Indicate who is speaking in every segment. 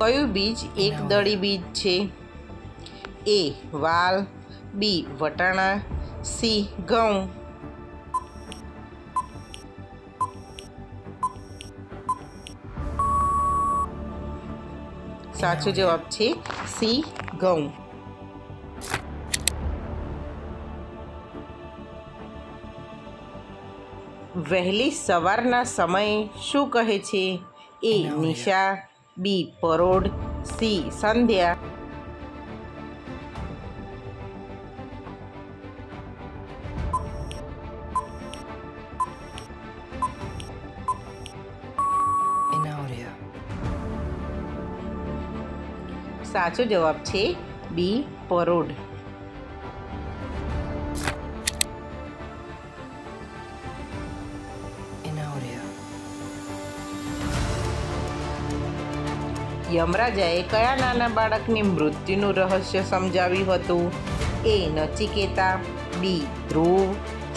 Speaker 1: કયું બીજ એક દળી બીજ છે? એ વાલ બી વટાણા સી ઘઉં. સાચો જવાબ છે સી ઘઉં. વહેલી સવારના સમયે શું કહે છે? એ નિશા બી પરોઢ સી સંધ્યા. સાચો જવાબ છે બી પરોઢ. યમરાજાએ કયા નાના બાળકની મૃત્યુનું રહસ્ય સમજાવ્યું હતું? એ નચિકેતા બી ધ્રુવ,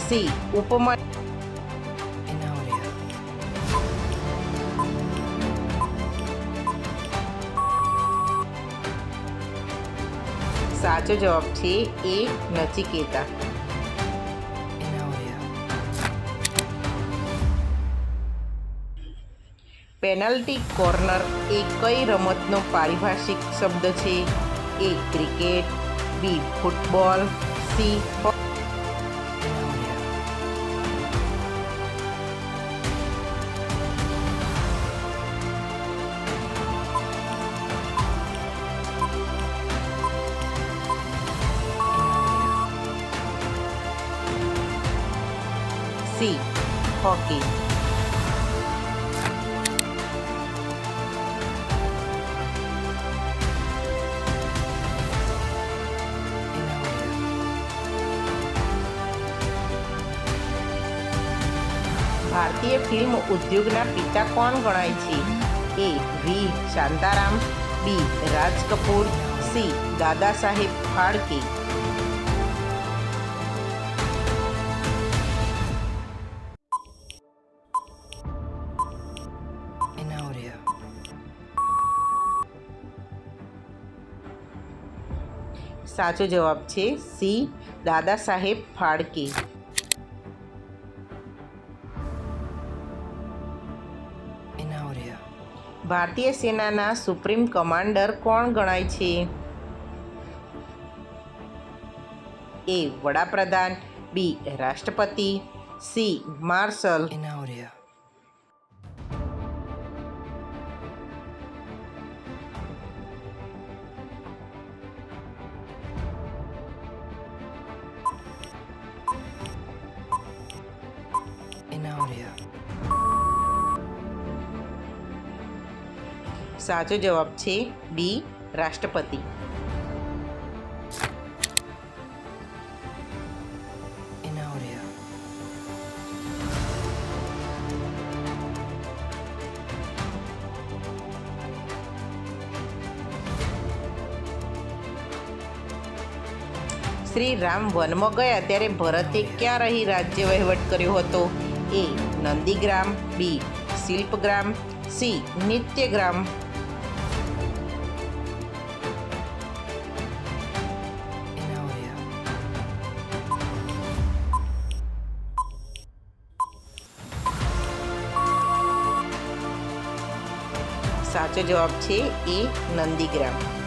Speaker 1: સી ઉપમા સાચો જવાબ છે એ નચિકેતા પેનલ્ટી કોર્નર એ કઈ રમતનો પારિભાષિક શબ્દ છે A cricket, B football, C. C, hockey ભારતીય ફિલ્મ ઉદ્યોગના પિતા કોણ ગણાય છે? એ વી શાંતારામ બી રાજ કપૂર સી દાદા સાહેબ ફાળકે સાચો જવાબ છે સી દાદા સાહેબ ફાળકે.
Speaker 2: Inaudea.
Speaker 1: ભારતીય સેનાના સુપ્રીમ કમાન્ડર કોણ ગણાય છે એ વડાપ્રધાન, બી રાષ્ટ્રપતિ, સી માર્શલ
Speaker 2: Inaudea. Inaudea.
Speaker 1: સાચો જવાબ છે બી રાષ્ટ્રપતિ. શ્રી રામ વનમાં ગયા ત્યારે ભરતે ક્યાં રહી રાજ્ય વહીવટ કર્યો હતો? એ નંદીગ્રામ બી શિલ્પગ્રામ સી નિત્યગ્રામ સાચો જવાબ છે એ નંદીગ્રામ.